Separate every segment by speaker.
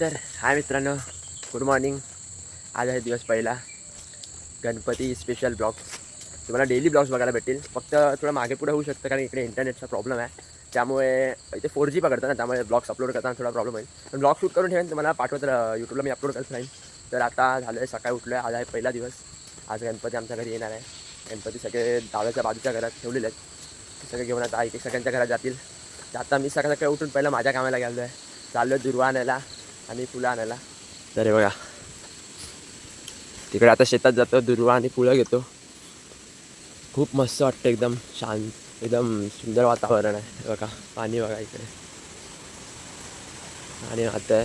Speaker 1: तर हाय मित्रांनो good morning आज आहे दिवस पहिला. गणपती स्पेशल ब्लॉग्स तुम्हाला डेली ब्लॉग्स बघायला भेटतील. फक्त थोडं मागे पुढे होऊ शकतं कारण इकडे इंटरनेटचा प्रॉब्लेम आहे. त्यामुळे इथे फोर जी पकडतं ना त्यामुळे ब्लॉग्स अपलोड करताना थोडा प्रॉब्लेम होईल. पण ब्लॉग शूट करून ठेवेन तुम्हाला पाठवत यूट्यूबला मी अपलोड करत राहीन. तर आता झालं आहे सकाळी उठलो आहे आज आहे पहिला दिवस. आज गणपती आमच्या घरी येणार आहे. गणपती सगळे डाव्याच्या बाजूच्या घरात ठेवलेले आहेत. सगळे घेऊन आता एक सगळ्यांच्या घरात जातील. तर आता मी सकाळ सकाळी उठून पहिलं माझ्या कामाला गेलो आहे चाललो दुर्वा आणायला. आणि फुलं आणायला. तर हे बघा. तिकडे आता शेतात जातो दुर्वा आणि फुलं घेतो. खूप मस्त वाटतं एकदम शांत एकदम सुंदर वातावरण आहे. बघा पाणी बघा इकडे. आणि आता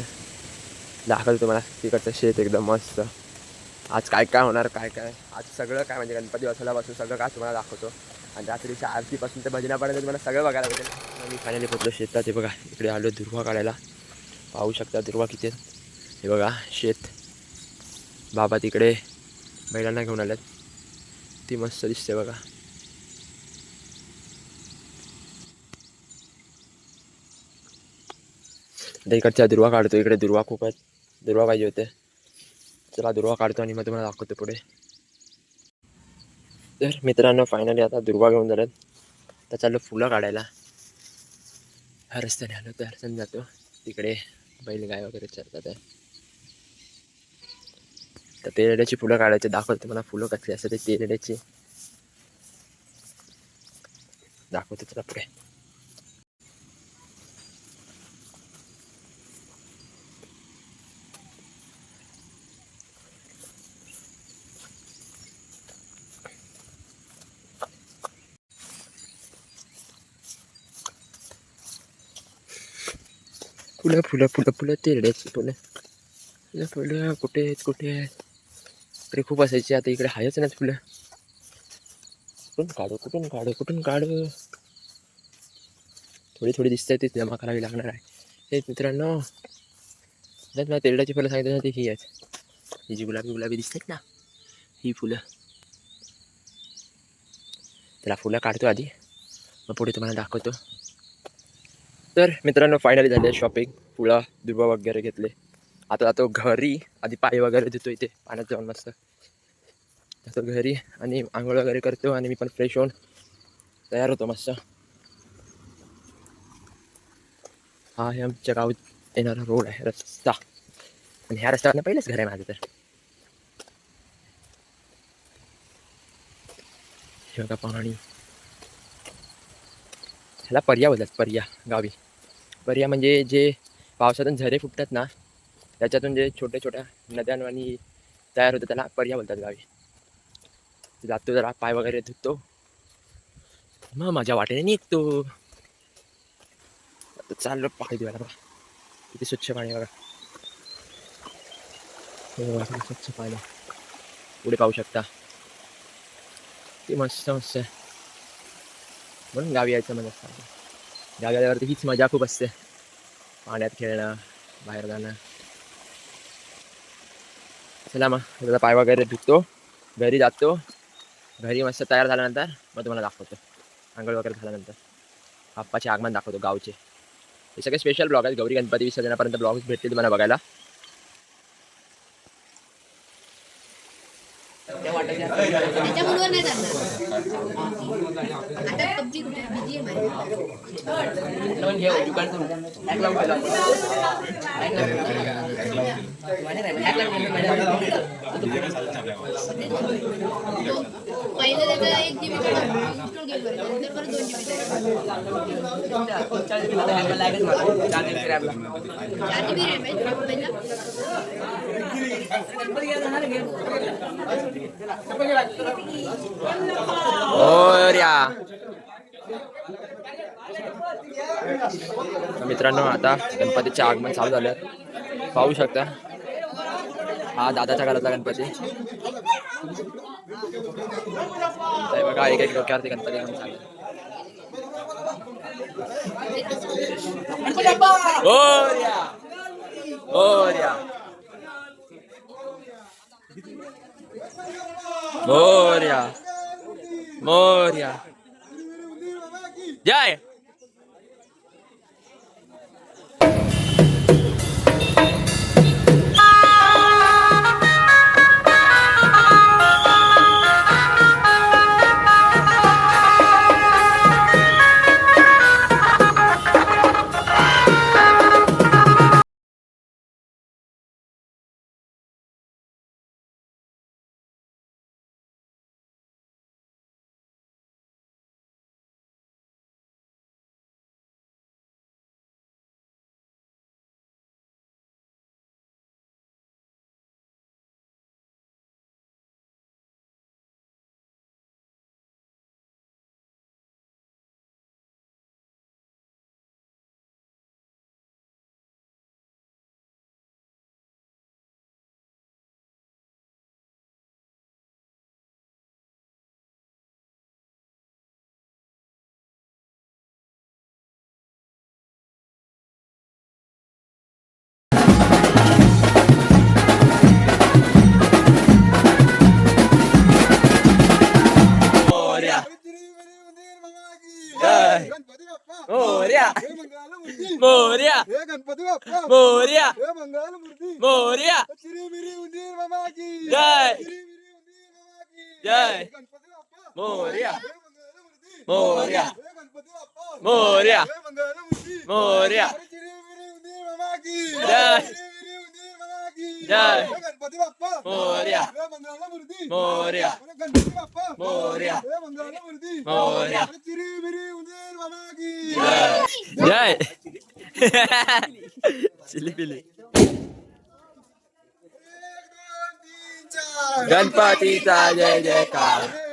Speaker 1: दाखवलं तुम्हाला तिकडचं शेत एकदम मस्त. आज काय काय होणार काय काय? आज सगळं काय म्हणजे गणपती बसवल्यापासून सगळं काय तुम्हाला दाखवतो. आणि रात्रीच्या आरतीपासून ते भजनापर्यंत तुम्हाला सगळं बघायला भेटेल. मी फायनली पोचलो शेतात ते बघा इकडे आलो दुर्वा काढायला. पाहू शकता दुर्वा किती हे बघा शेत. बाबा तिकडे बैलांना घेऊन आल्यात ती मस्त दिसते बघा. इकडच्या दुर्वा काढतो इकडे दुर्वा खूप आहेत. दुर्वा पाहिजे होते. चला दुर्वा काढतो आणि मग तुम्हाला दाखवतो पुढे. तर मित्रांनो फायनली आता दुर्वा घेऊन झाल्यात तर चाललो फुलं काढायला. ह्या रस्त्याने आलो त्या रस्त्याने जातो तिकडे बैलगाय वगैरे चरतात आहे. तर तेरड्याची फुलं काढायचे दाखवते मला फुलं कसली असतात ते तेरड्याची दाखवते तुला पुढे. फुलं फुलं फुलं फुलं तेरड्याची फुलं फुलं फुलं कुठे आहेत कुठे आहेत इकडे खूप असायची आता इकडे आहेच नाही फुलं कुठून काढू कुठून काढू कुठून काढू थोडी थोडी दिसत ती जमा करावी लागणार आहे हे मित्रांनो जर मला तेरड्याची फुलं सांगितलं ना ती ही आहेत ही जी गुलाबी गुलाबी दिसतात ना ही फुलं त्याला फुलं काढतो आधी मग पुढे तुम्हाला दाखवतो तर मित्रांनो फायनली झाले शॉपिंग पुळा दुबा वगैरे घेतले. आता जातो घरी. आधी पाय वगैरे देतो इथे पाण्यात जाऊन मस्त. जातो घरी आणि आंघोळ वगैरे करतो आणि मी पण फ्रेश होऊन तयार होतो मस्त. हा हे आमच्या गावात येणारा रोड आहे रस्ता. आणि ह्या रस्त्यावरनं पहिलेच घर आहे माझं तर. हे बघा पाणी. ह्याला पर्या बोलतात पर्या गावी. पर्या म्हणजे जे पावसातून झरे फुटतात ना त्याच्यातून जे छोट्या छोट्या नद्यांवानी तयार होतं त्याला पर्या बोलतात गावी. जातो जरा पाय वगैरे धुतो. मग माझ्या वाटेने निघतो. आता चाललो पाणी धुवायला बघा. किती स्वच्छ पाणी बघा. स्वच्छ पाणी पुढे पाहू शकता. ते मस्त मस्त आहे. म्हणून गावी यायचं मजा. गावी आल्यावरती हीच मजा खूप असते. पाण्यात खेळणं बाहेर जाणं. चला मग त्याचा पाय वगैरे धुतो घरी जातो. घरी मस्त तयार झाल्यानंतर मग तुम्हाला दाखवतो. आंघोळ वगैरे झाल्यानंतर. बाप्पाचे आगमन दाखवतो गावचे. हे सगळे स्पेशल ब्लॉग आहेत. गौरी गणपती विसर्जनापर्यंत ब्लॉग्स भेटतील तुम्हाला बघायला
Speaker 2: त्याच्याबरोबर नाही चालणार आता पबजी कुठे बीजीएम आहे पहिले त्याचा एक जीबी इन्स्टॉल गेम करायचं नंतर परत दोन जीबी चार जीबी रॅम आहे पहिला
Speaker 1: मित्रांनो आता गणपतीचे आगमन चालू झालं. पाहू शकता. हा दादाच्या घरातला गणपती. बघा एक एक डोक्यावरती गणपती घेऊन चालले. मोर्या मोर्या जय! मोर्या मोर्या
Speaker 3: हे गणपती बाप्पा
Speaker 1: मोर्या
Speaker 3: हे
Speaker 1: मोर्या
Speaker 3: उंदीर मामा की
Speaker 1: जय.
Speaker 3: चिरीमिरी उंदीर मामा की
Speaker 1: जय.
Speaker 3: गणपती बाप्पा
Speaker 1: मोरया. मोरया.
Speaker 3: गणपती बाप्पा
Speaker 1: मोरया.
Speaker 3: हे
Speaker 1: मोरया.
Speaker 3: अरे चिरीमिरी उंदीर मामा की
Speaker 1: जय. जय.
Speaker 3: हे गणपती बाप्पा
Speaker 1: मोरया.
Speaker 3: हे मंगळमूर्ती
Speaker 1: मोरया.
Speaker 3: अरे गणपती बाप्पा
Speaker 1: मोरया.
Speaker 3: हे मंगळमूर्ती
Speaker 1: मोरया.
Speaker 3: अरे चिरीमिरी उंदीर मामा की
Speaker 1: जय चिली पिली
Speaker 3: एक दोन तीन चार
Speaker 1: गणपतीचा जय जयकार
Speaker 3: एक दोन तीन चार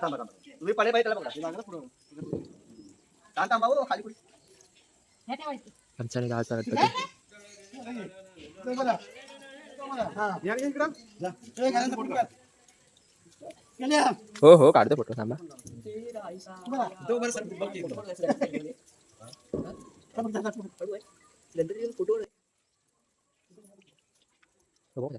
Speaker 4: थांबा थांबा. तुम्ही पडे पाहिजे त्याला बघा. तुम्ही मागं पुढं. थांब थांबा हो, खाली पुढे.
Speaker 1: आमचा गणपती.
Speaker 3: हा, या इकडं. जा. हे घालायचं फोटो काढ. गेले हा.
Speaker 1: हो हो काढतो फोटो थांबा
Speaker 3: बघा. तो बरं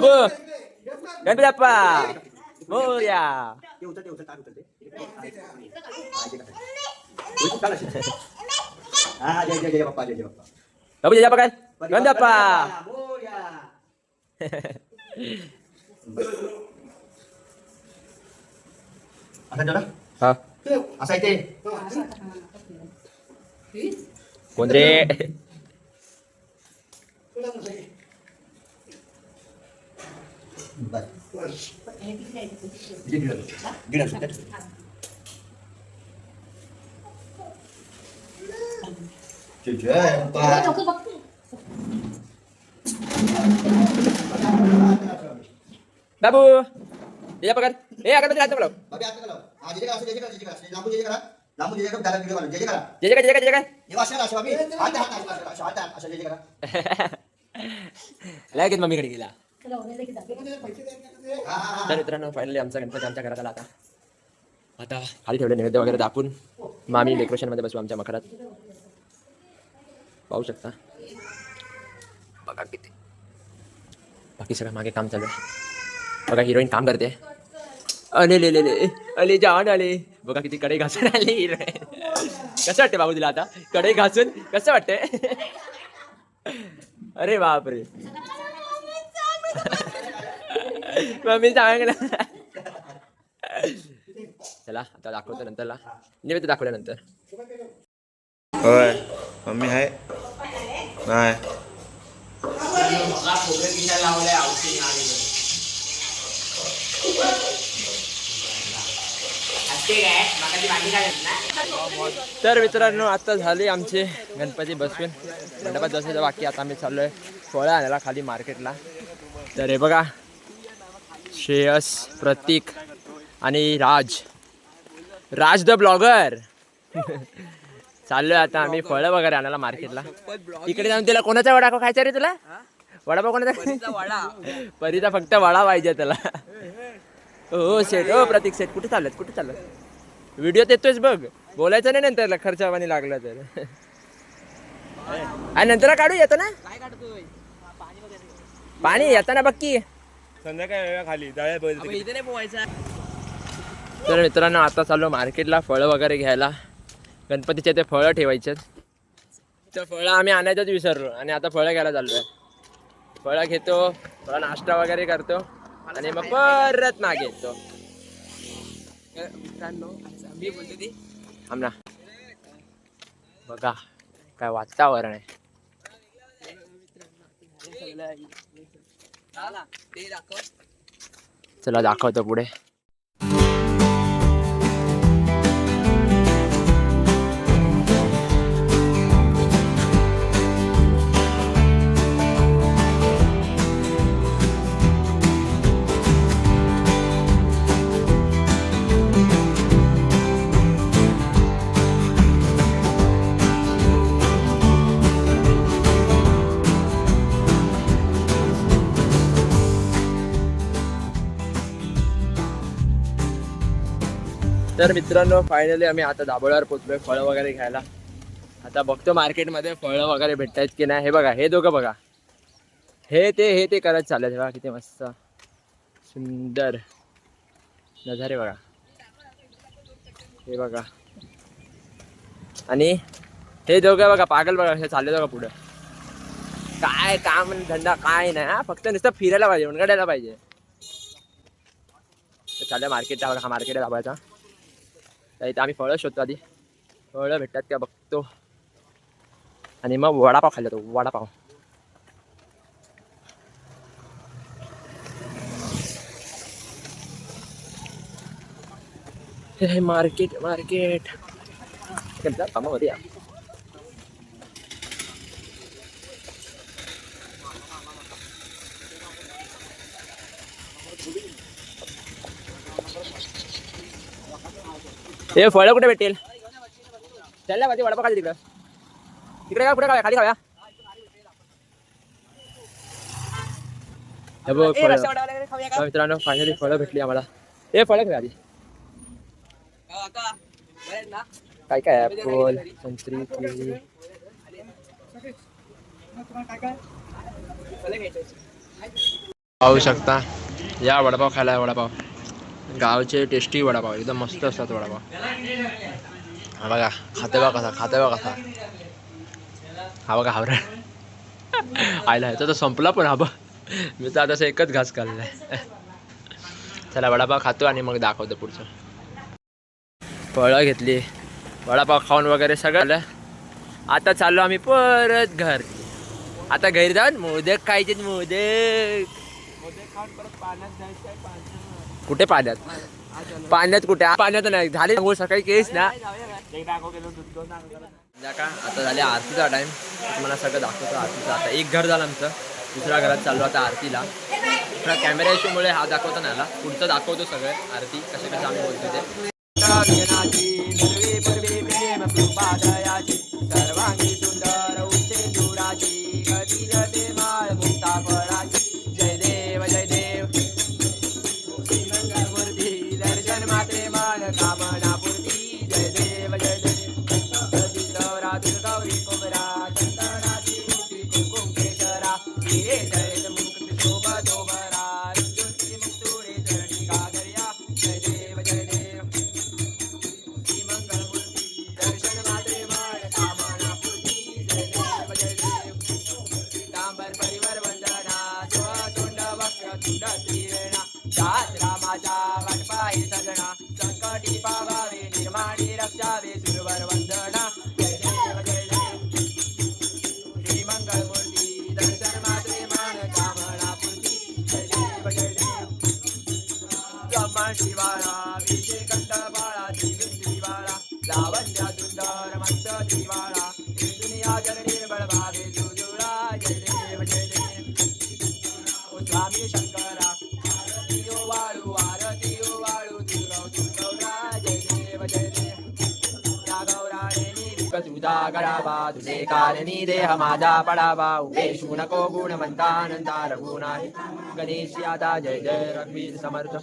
Speaker 1: बाबू गणपती बाप्पा मोरया
Speaker 4: ते उचल ते उचल तार उचल ते उचल, चाल अशी. हा जय जय जय बाप्पा जय जय बाप्पा
Speaker 1: बाबू जय बाप्पा काय गणपती बाप्पा
Speaker 4: मोरया. असं जरा
Speaker 1: हा
Speaker 4: असा इथे
Speaker 1: कोण रे
Speaker 4: गिड असू दे. जय जय बाप्पा
Speaker 2: लोकं बघतील.
Speaker 1: बाबू जय बाप्पा काय ए गणपती राहतो बोलाव
Speaker 4: बाबी आता करा हा जय जय करा असं
Speaker 1: तर मित्रांनो फायनली आमचा गणपती आमच्या घरात आला आता. आता खाली ठेवले नैवेद्य वगैरे दाखवून मग आम्ही डेकोरेशनमध्ये बसू आमच्या मखरात. पाहू शकता. बघा किती. बाकी सगळं मागे काम चालू आहे. बघा हिरोईन काम करते. अले ले ले ले. अले जाण आले बघा किती कडे घासून आले हिरोईन कसं वाटते बाबू तिला आता? कडे घासून? कसं वाटतंय? अरे बापरे. मम्मी सांगितलं. चला आता दाखवतो नंतरला निवेद दाखवल्यानंतर
Speaker 5: होय मम्मी आहे नाही.
Speaker 1: तर मित्रांनो आता झाले आमचे गणपती बसवून. मंडपात बसायचं बाकी आता आम्ही चाललोय फळं आणायला खाली मार्केटला तर हे बघा श्रेयस प्रतीक आणि राज. राज द ब्लॉगर. चाललोय आता आम्ही फळं वगैरे आणायला मार्केटला. इकडे जाऊन तिला कोणाचा वडापाव खायचा रे तुला? वडापाव कोणाचा? परीचा फक्त वडा पाहिजे त्याला. हो, हो सेट हो प्रतीक सेट कुठे चालत कुठे चालत व्हिडिओ येतोयच बघ. बोलायचं नाही नंतर खर्च पाणी लागला तर. आणि नंतर काढू येतो ना? पाणी येताना बघ की.
Speaker 5: संध्याकाळी वेळा खाली बघ
Speaker 6: इथे नाही
Speaker 1: तर मित्रांनो आता चाललो मार्केटला फळं वगैरे घ्यायला. गणपतीचे ते फळं ठेवायचे तर फळं आम्ही आणायचंच विसरलो आणि आता फळं घ्यायला चाललो आहे. फळं घेतो थोडा नाश्ता वगैरे करतो आणि मग परत मागे येतो.
Speaker 6: मित्रांनो मी बोलतो ती.
Speaker 1: थांब ना. बघा काय वातावरण आहे.
Speaker 6: चला
Speaker 1: दाखवतो पुढे. तर मित्रांनो फायनली आम्ही आता दाबोळ्यावर पोचलोय फळं वगैरे घ्यायला. आता बघतो मार्केटमध्ये फळं वगैरे भेटतायत की नाही. हे बघा हे दोघं बघा. हे ते हे ते करत चालत बघा किती मस्त सुंदर नजारे बघा. हे बघा. आणि हे दोघं बघा पागल बघा हे चालले बघा पुढं. काय काम धंदा काय नाही हा? फक्त नुसतं फिरायला पाहिजे उनगडायला पाहिजे. तर चालल्या मार्केटला बघा हा मार्केट आहे दाबायचा तर इथं आम्ही फळं शोधतो आधी. फळं भेटतात का बघतो. आणि मग वडापाव खाल्ला तो वडापाव. हे मार्केट मार्केट. कामामध्ये या. हे फळं कुठे भेटेल चालल्या पाहिजे वडापाव खाली तिकडं. तिकडे का कुठे खाव्या खाली खाव्या हे बघ फळं. तर मित्रांनो फायनली फळं भेटली आम्हाला. हे फळं खाव्या आधी.
Speaker 6: ना.
Speaker 1: काय काय ऍपल संत्री केळी
Speaker 6: चला
Speaker 1: पाहू शकता. या वडापाव खायला वडापाव. गावचे टेस्टी वडापाव एकदम मस्त असतात वडापाव. हा बघा खाते बा कसा खाते बा कसा. हा बघा हावरा आयला ह्याचा तर संपला पण हा मी तर आता असं एकच घास खाल्लाय. चला वडापाव खातो आणि मग दाखवतो पुढचं. फळं घेतली. वडापाव खाऊन वगैरे सगळं आलं आता चाललो आम्ही परत घर. आता घरी जाऊन मोदक खायचे मोदक. कुठे पाण्यात? पाण्यात कुठे? पाण्यात नाही. झाले अंघोळ सकाळी केस ना? का? आता झाले आरतीचा टाइम तुम्हाला सगळं दाखवतो आरतीचा. आता एक घर झालं आमचं. दुसऱ्या घरात चाललो आता आरतीला. कॅमेरा इशूमुळे हा दाखवता नाही आला पुढचं दाखवतो सगळं. आरती कसे कसं आम्ही बोलतो ते. जात रामाचा वाटपाई सजना संकटी पावावे निर्माणी रक्षावे सुरवर वंदना करावा तुझे कारणी देह माझा पडावा. उपेशू नको गुणवंता रघुनाथ गणेश यादा जय जय रघुवीर समर्थ.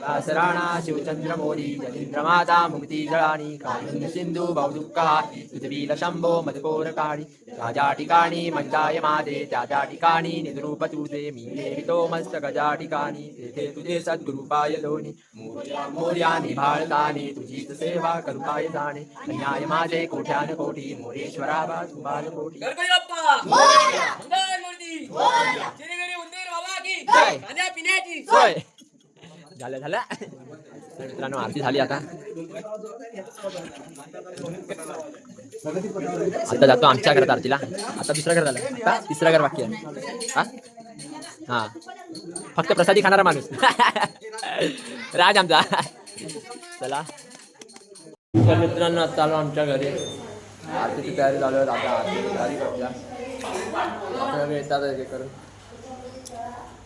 Speaker 1: वासराणा शिवचंद्र मोदी जलींद्रमाता मुक्ती जळानी कालिंद सिंधू बहुदुःखा पृथ्वीला शंभो मधकोर काळी त्या ज्या ठिकाणी मंदाय मादे त्या त्या ठिकाणी निद्रूप तुझे मी देवितो मस्त गजा ठिकाणी तेथे तुझे सद्गुरुपाय मोर्या मोर्या निभाळताने तुझीच सेवा करुपाय जाणे अन्याय माझे कोट्यान कोटी मोरेश्वरा बा तुबाल कोटी।
Speaker 6: बाबा की
Speaker 1: जय.
Speaker 6: खाण्या पिण्याची
Speaker 1: होय झालं झालं. मित्रांनो आरती झाली आता. आता जातो आमच्या घरात आरतीला. आता दुसरं घर झालं. आता तिसरं घर बाकी आहे. हा? हा. फक्त प्रसादी खाणारा माणूस. राज आमचा. चला. तर मित्रांनो आता आलो आमच्या घरी. आरतीची तयारी चालू आहे. आता आरतीची तयारी करूया. वेळ येतात हे करून.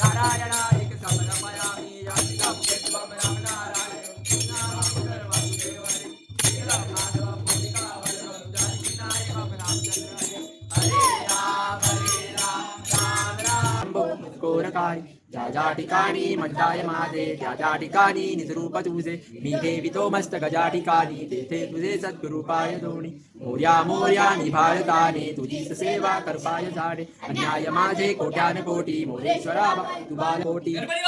Speaker 1: நாராயணா ज्या ज्या ठिकाणी मंडाय माझे त्या त्या ठिकाणी निजरूप तुझे मी देवितो मस्त गजा ठिकाणी तेथे तुझे सद्गुरुपाय दोन्ही मोर्या मोर्या निभाळताने तुझीच सेवा करपाय झाडे। अन्याय माझे कोट्यान कोटी मोरेश्वरा तुबाल कोटी।
Speaker 6: गणपती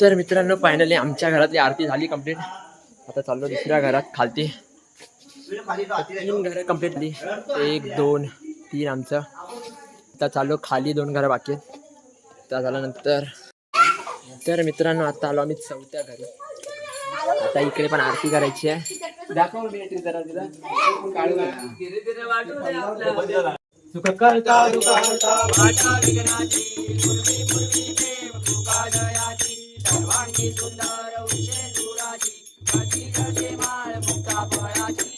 Speaker 1: तर मित्रांनो फायनली आमच्या घरातली आरती झाली कंप्लीट आता चाललो दुसऱ्या घरात खालती. तीन घरं कंप्लीट एक दोन तीन आमचं. आता चाललो खाली दोन घरं बाकी आहेत. त्या झाल्यानंतर तर मित्रांनो आता आलो आम्ही चौथ्या घरी. आता इकडे पण आरती करायची आहे. दाखव जरा तिला. सुख करता सर्वांगी सुंदर उशे दुराची कधी कधी माळ मुक्ता फळाची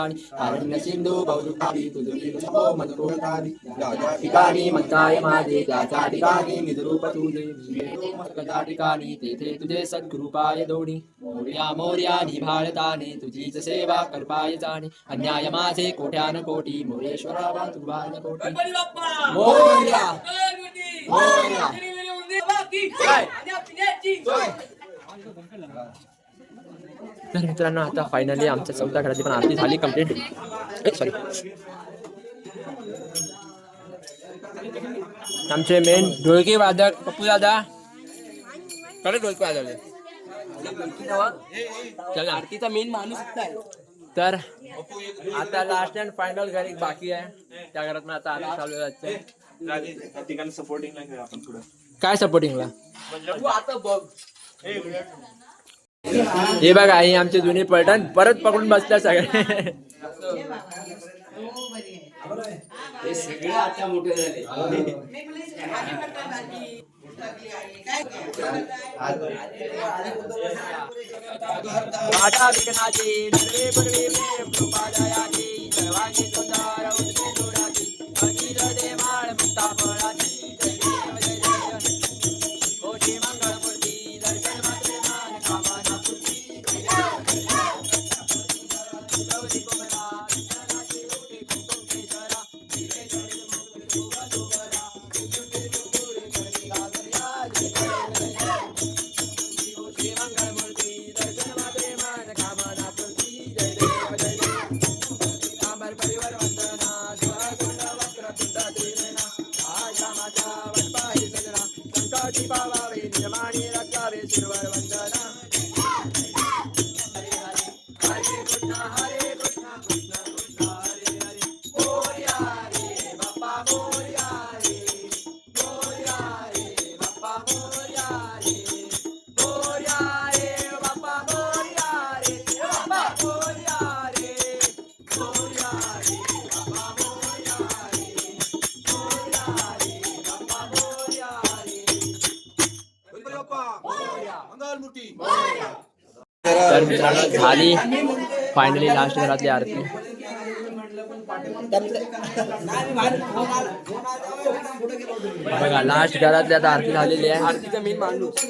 Speaker 1: जळाणी आरण्य सिंधू बहुदुःखावी तुझी मधुकोटावी त्या ठिकाणी म्हणताय माझे त्याच्या ठिकाणी निजरूप तुझे ठिकाणी तेथे तुझे सद्गुरुपाय दोन्ही मोर्या मोर्या निभाळताने तुझीच सेवा करपाय जाणे अन्याय माझे कोट्यान कोटी मोरेश्वरा वा तुबान कोटी। मोरया! मोरया! तर मित्रांनो आता फायनली आमच्या चौथ्या घराची पण आरती झाली कंप्लीट सॉरी आमचे मेन ढोलकी वादक पप्पू दादा. कडे ढोलकी वाजवले. चल.
Speaker 6: आरतीचा मेन माणूस
Speaker 1: तर आता लास्ट अँड फायनल घर एक बाकी आहे. त्या घरात आता आरती चालू आहे
Speaker 5: ठिकाणी सपोर्टिंग नाही आपण पुढे.
Speaker 1: काय सपोर्टिंगला
Speaker 6: आता बघ.
Speaker 1: हे बघा हे आमचे जुने पलटण. परत पकडून बसल्या सगळे.
Speaker 6: आता मोठे ಯಮಾನಿ
Speaker 3: ರಕ್ತಾವೇ
Speaker 1: ಶಿರುವ ವಂದನಾ झाली. फायनली लास्ट घरातली आरती. बघा लास्ट घरातली आता आरती झालेली आहे. आरतीचा मेन माणूस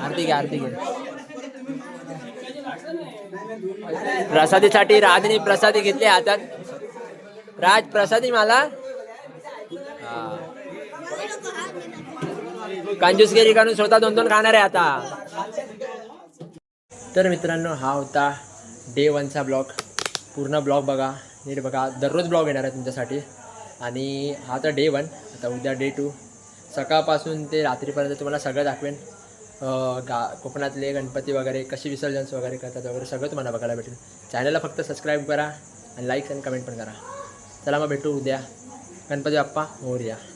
Speaker 1: आरती घे आरती घे प्रसादीसाठी राजने प्रसादी घेतली हातात. राज प्रसादी मला. कंजूसगिरी करून स्वतः दोन दोन खाणार आहे आता. तर मित्रांनो हा होता डे वनचा ब्लॉग पूर्ण ब्लॉग बघा नीट बघा. दररोज ब्लॉग येणार आहे तुमच्यासाठी. आणि हा तर डे वन आता उद्या डे टू सकाळपासून ते रात्रीपर्यंत तुम्हाला सगळं दाखवेन. गा कोकणातले गणपती वगैरे कशी विसर्जन्स वगैरे करतात वगैरे सगळं तुम्हाला बघायला भेटेल. चॅनलला फक्त सबस्क्राईब करा आणि लाईक आणि कमेंट पण करा. चला मग भेटू उद्या. गणपती बाप्पा मोर्या.